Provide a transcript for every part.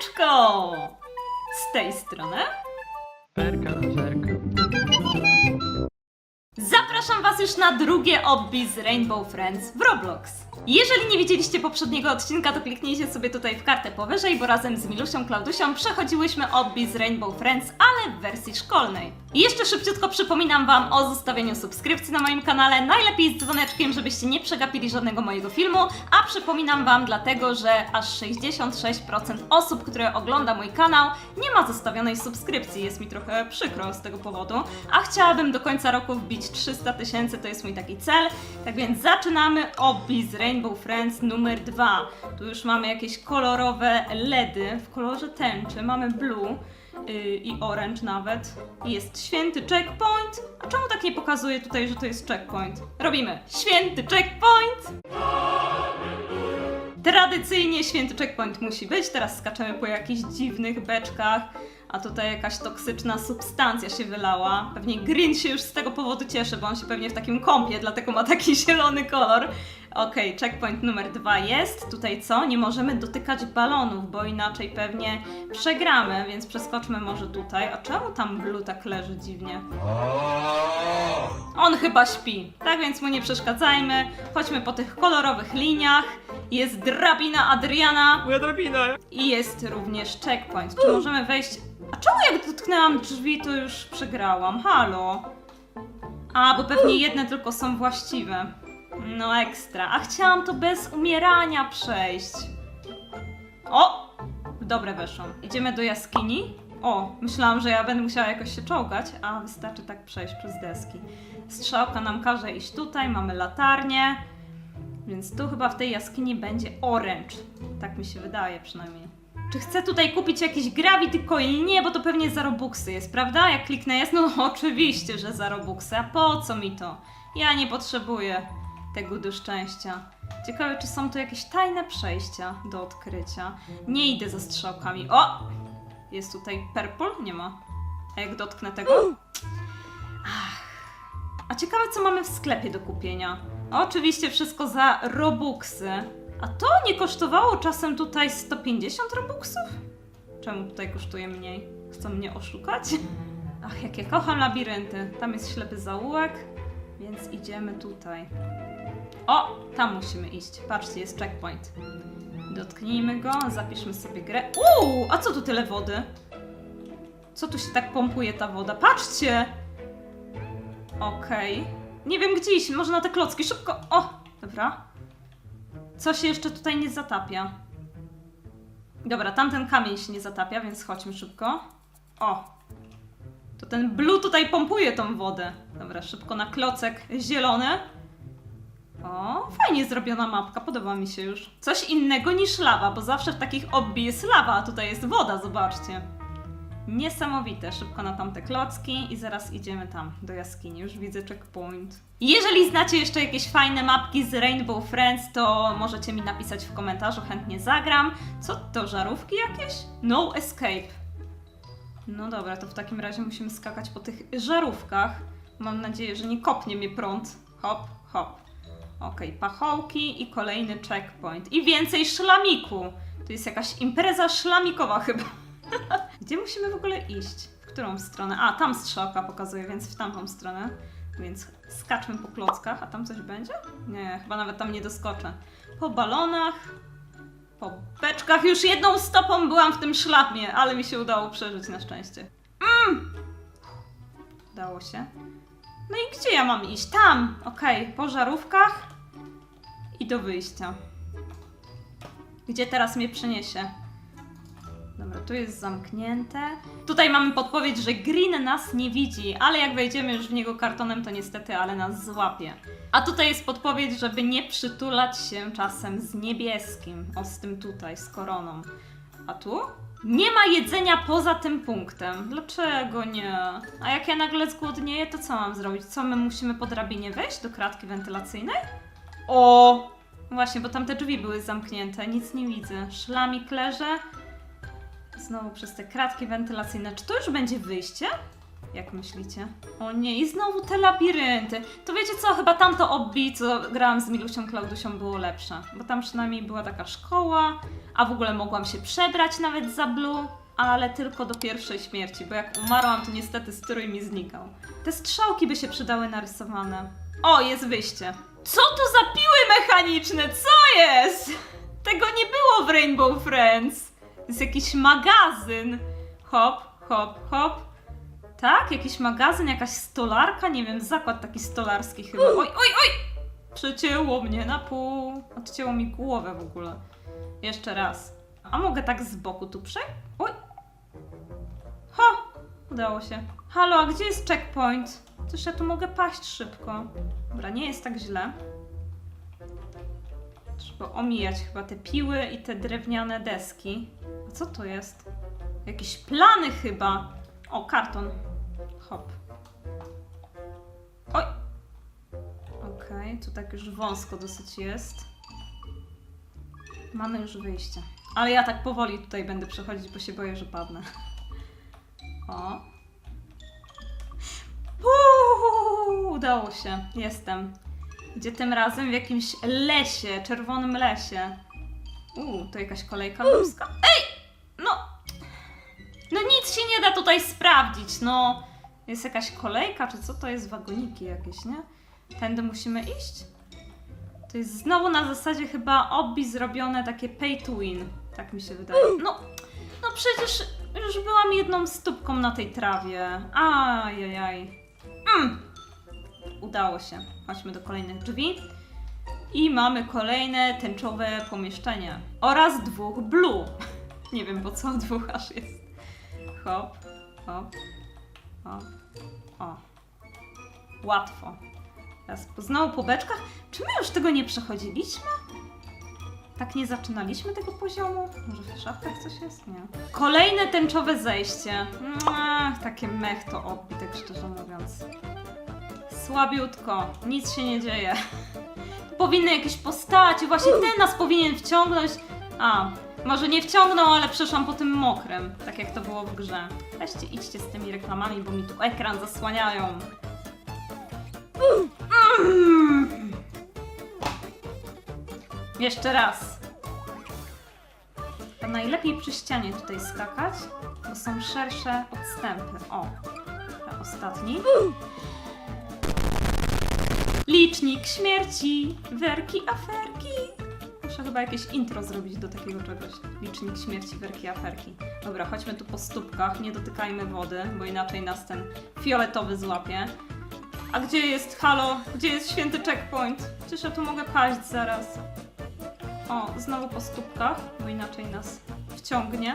Siemaneczko! Z tej strony Perka, zerka. zapraszam Was już na drugie obby z Rainbow Friends w Roblox. Jeżeli nie widzieliście poprzedniego odcinka, to kliknijcie sobie tutaj w kartę powyżej, bo razem z Milusią Klaudusią przechodziłyśmy obby z Rainbow Friends, ale w wersji szkolnej. I jeszcze szybciutko przypominam Wam o zostawieniu subskrypcji na moim kanale, najlepiej z dzwoneczkiem, żebyście nie przegapili żadnego mojego filmu, a przypominam Wam dlatego, że aż 66% osób, które ogląda mój kanał, nie ma zostawionej subskrypcji. Jest mi trochę przykro z tego powodu, a chciałabym do końca roku wbić 300 tysięcy, to jest mój taki cel. Tak więc zaczynamy z Rainbow Friends numer 2. Tu już mamy jakieś kolorowe LEDy w kolorze tęczy, mamy blue yy, i orange nawet. Jest święty checkpoint. A czemu tak nie pokazuje tutaj, że to jest checkpoint? Robimy święty checkpoint! Tradycyjnie święty checkpoint musi być. Teraz skaczemy po jakichś dziwnych beczkach, a tutaj jakaś toksyczna substancja się wylała. Pewnie Green się już z tego powodu cieszy, bo on się pewnie w takim kąpie, dlatego ma taki zielony kolor. Okej, checkpoint numer dwa jest. Tutaj co? Nie możemy dotykać balonów, bo inaczej pewnie przegramy, więc przeskoczmy może tutaj. A czemu tam Blue tak leży dziwnie? On chyba śpi. Tak więc mu nie przeszkadzajmy. Chodźmy po tych kolorowych liniach. Jest drabina Adriana Moja drabina! i jest również checkpoint. Czy możemy wejść? A czemu jak dotknęłam drzwi, to już przegrałam? Halo? A, bo pewnie jedne tylko są właściwe. No ekstra. A chciałam to bez umierania przejść. O! Dobre weszłam. Idziemy do jaskini. O, myślałam, że ja będę musiała jakoś się czołgać, a wystarczy tak przejść przez deski. Strzałka nam każe iść tutaj, mamy latarnię. Więc tu chyba w tej jaskini będzie orange. Tak mi się wydaje przynajmniej. Czy chcę tutaj kupić jakiś Gravity Coil? Nie, bo to pewnie za Robuxy jest, prawda? Jak kliknę jest, no oczywiście, że za Robuxy. A po co mi to? Ja nie potrzebuję tego do szczęścia. Ciekawe, czy są tu jakieś tajne przejścia do odkrycia. Nie idę za strzałkami. O! Jest tutaj purple? Nie ma. A jak dotknę tego? Ach. A ciekawe, co mamy w sklepie do kupienia. Oczywiście wszystko za Robuxy. A to nie kosztowało czasem tutaj 150 Robuxów? Czemu tutaj kosztuje mniej? Chcą mnie oszukać? Ach, jak ja kocham labirynty. Tam jest ślepy zaułek, więc idziemy tutaj. O, tam musimy iść. Patrzcie, jest checkpoint. Dotknijmy go, zapiszmy sobie grę. Uuu, a co tu tyle wody? Co tu się tak pompuje ta woda? Patrzcie! Okej. Nie wiem gdzie iść, może na te klocki, szybko! O! Dobra. Co się jeszcze tutaj nie zatapia? Dobra, tamten kamień się nie zatapia, więc chodźmy szybko. O! To ten blue tutaj pompuje tą wodę. Dobra, szybko na klocek zielony. O, fajnie zrobiona mapka, podoba mi się już. Coś innego niż lawa, bo zawsze w takich obbi jest lawa, a tutaj jest woda, zobaczcie. Niesamowite, szybko na tamte klocki i zaraz idziemy tam, do jaskini. Już widzę checkpoint. Jeżeli znacie jeszcze jakieś fajne mapki z Rainbow Friends, to możecie mi napisać w komentarzu, chętnie zagram. Co to, żarówki jakieś? No escape. No dobra, to w takim razie musimy skakać po tych żarówkach. Mam nadzieję, że nie kopnie mnie prąd. Hop, hop. Okej, pachołki i kolejny checkpoint. I więcej szlamiku. To jest jakaś impreza szlamikowa chyba. Gdzie musimy w ogóle iść? W którą stronę? A, tam strzałka pokazuje, więc w tamtą stronę. Więc skaczmy po klockach, a tam coś będzie? Nie, chyba nawet tam nie doskoczę. Po balonach, po beczkach. Już jedną stopą byłam w tym szlapie, ale mi się udało przeżyć na szczęście. Mm! Udało się. No i gdzie ja mam iść? Tam! Okej, po żarówkach i do wyjścia. Gdzie teraz mnie przeniesie? Dobra, tu jest zamknięte. Tutaj mamy podpowiedź, że Green nas nie widzi, ale jak wejdziemy już w niego kartonem, to niestety, ale nas złapie. A tutaj jest podpowiedź, żeby nie przytulać się czasem z niebieskim. O, z tym tutaj, z koroną. A tu? Nie ma jedzenia poza tym punktem. Dlaczego nie? A jak ja nagle zgłodnieję, to co mam zrobić? Co, my musimy po drabinie wejść do kratki wentylacyjnej? O! Właśnie, bo tam te drzwi były zamknięte, nic nie widzę. Szlamik leży. Znowu przez te kratki wentylacyjne. Czy to już będzie wyjście? Jak myślicie? O nie, i znowu te labirynty. To wiecie co, chyba tamto obbi, co grałam z Milusią Klaudusią było lepsze. Bo tam przynajmniej była taka szkoła, a w ogóle mogłam się przebrać nawet za Blue, ale tylko do pierwszej śmierci, bo jak umarłam, to niestety strój mi znikał. Te strzałki by się przydały narysowane. O, jest wyjście. Co to za piły mechaniczne? Co jest? Tego nie było w Rainbow Friends. To jest jakiś magazyn. Hop, hop, hop. Tak? Jakiś magazyn, jakaś stolarka? Nie wiem, zakład taki stolarski chyba. Oj, oj, oj! Przecięło mnie na pół. Odcięło mi głowę w ogóle. Jeszcze raz. A mogę tak z boku tu przejść? Oj! Ha! Udało się. Halo, a gdzie jest checkpoint? Też ja tu mogę paść szybko. Dobra, nie jest tak źle. Trzeba omijać chyba te piły i te drewniane deski. Co to jest? Jakieś plany chyba. O, karton. Hop. Oj! Okej, tu tak już wąsko dosyć jest. Mamy już wyjście. Ale ja tak powoli tutaj będę przechodzić, bo się boję, że padnę. O. Uuu, udało się. Jestem. Gdzie tym razem? W jakimś lesie, czerwonym lesie. Uuu, to jakaś kolejka ludzka. Ej! Nie da tutaj sprawdzić, no. Jest jakaś kolejka, czy co to jest? Wagoniki jakieś, nie? Tędy musimy iść? To jest znowu na zasadzie chyba obbi zrobione takie pay to win. Tak mi się wydaje. No, no przecież już byłam jedną stópką na tej trawie. Ajajaj. Mm. Udało się. Chodźmy do kolejnych drzwi. I mamy kolejne tęczowe pomieszczenie. Oraz dwóch blue. Nie wiem po co dwóch aż jest. Hop, hop, hop. O. Łatwo. Teraz znowu po beczkach. Czy my już tego nie przechodziliśmy? Tak nie zaczynaliśmy tego poziomu? Może w szafkach coś jest? Nie. Kolejne tęczowe zejście. Ach, takie mech to odbi, tak szczerze mówiąc. Słabiutko. Nic się nie dzieje. Powinny jakieś postacie. Właśnie ten nas powinien wciągnąć. A, może nie wciągnął, ale przeszłam po tym mokrym. Tak jak to było w grze. Weźcie, idźcie z tymi reklamami, bo mi tu ekran zasłaniają. Jeszcze raz. To najlepiej przy ścianie tutaj skakać, bo są szersze odstępy. O, ta ostatni. Licznik śmierci, werki, aferki. Muszę chyba jakieś intro zrobić do takiego czegoś. Licznik śmierci, werki, aferki. Dobra, chodźmy tu po stópkach, nie dotykajmy wody, bo inaczej nas ten fioletowy złapie. A gdzie jest, halo, gdzie jest święty checkpoint? Przecież ja tu mogę paść zaraz. O, znowu po stópkach, bo inaczej nas wciągnie.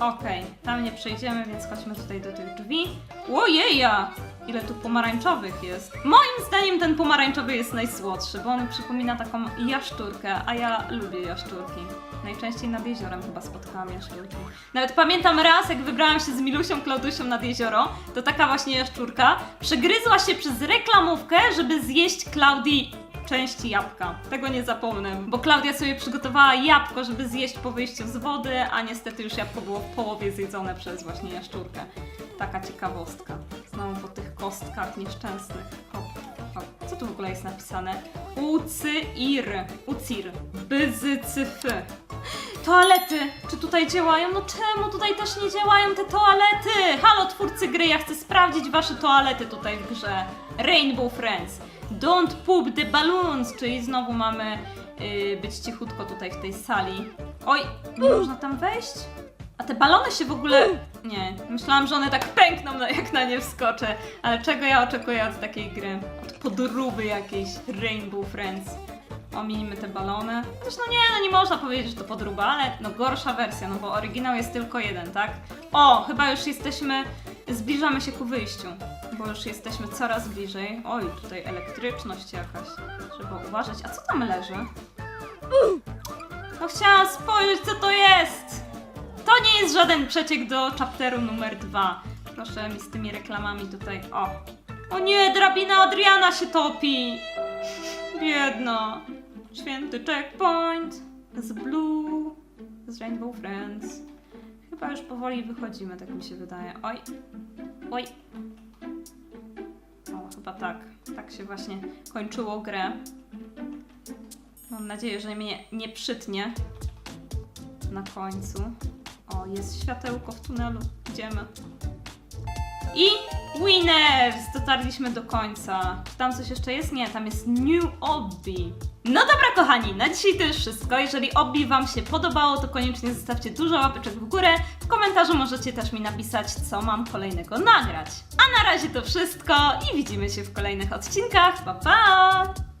Okej, tam nie przejdziemy, więc chodźmy tutaj do tych drzwi. Ojeja! Ile tu pomarańczowych jest. Moim zdaniem ten pomarańczowy jest najsłodszy, bo on przypomina taką jaszczurkę, a ja lubię jaszczurki. Najczęściej nad jeziorem chyba spotkałam jaszczurki. Nawet pamiętam raz, jak wybrałam się z Milusią Klaudusią nad jezioro, to taka właśnie jaszczurka przegryzła się przez reklamówkę, żeby zjeść Klaudii części jabłka. Tego nie zapomnę, bo Klaudia sobie przygotowała jabłko, żeby zjeść po wyjściu z wody, a niestety już jabłko było w połowie zjedzone przez właśnie jaszczurkę. Taka ciekawostka. Znowu po tych kostkach nieszczęsnych. Hop, hop. Co tu w ogóle jest napisane? Ucyir. Ucir. Byzycyfy. Toalety! Czy tutaj działają? No czemu tutaj też nie działają te toalety? Halo, twórcy gry, ja chcę sprawdzić wasze toalety tutaj w grze. Rainbow Friends. Don't poop the balloons, czyli znowu mamy yy, być cichutko tutaj w tej sali. Oj, nie można tam wejść? A te balony się w ogóle... Nie, myślałam, że one tak pękną, no, jak na nie wskoczę. Ale czego ja oczekuję od takiej gry? Od podróby jakiejś Rainbow Friends. Ominimy te balony. Zresztą nie, no nie można powiedzieć, że to podróba, ale no gorsza wersja, no bo oryginał jest tylko jeden, tak? O, chyba już jesteśmy, zbliżamy się ku wyjściu, bo już jesteśmy coraz bliżej. Oj, tutaj elektryczność jakaś, trzeba uważać. A co tam leży? No chciałam spojrzeć, co to jest! To nie jest żaden przeciek do chapteru numer dwa. Proszę mi z tymi reklamami tutaj, o. O nie, drabina Adriana się topi! Biedna. Święty checkpoint z Blue, z Rainbow Friends. Chyba już powoli wychodzimy, tak mi się wydaje. Oj, oj. Chyba tak. Tak się właśnie kończyło grę. Mam nadzieję, że mnie nie przytnie na końcu. O, jest światełko w tunelu. Idziemy. I winners! Dotarliśmy do końca. Czy tam coś jeszcze jest? Nie, tam jest New Obby. No dobra, kochani, na dzisiaj to już wszystko. Jeżeli Obby Wam się podobało, to koniecznie zostawcie dużo łapeczek w górę. W komentarzu możecie też mi napisać, co mam kolejnego nagrać. A na razie to wszystko i widzimy się w kolejnych odcinkach. Pa, pa!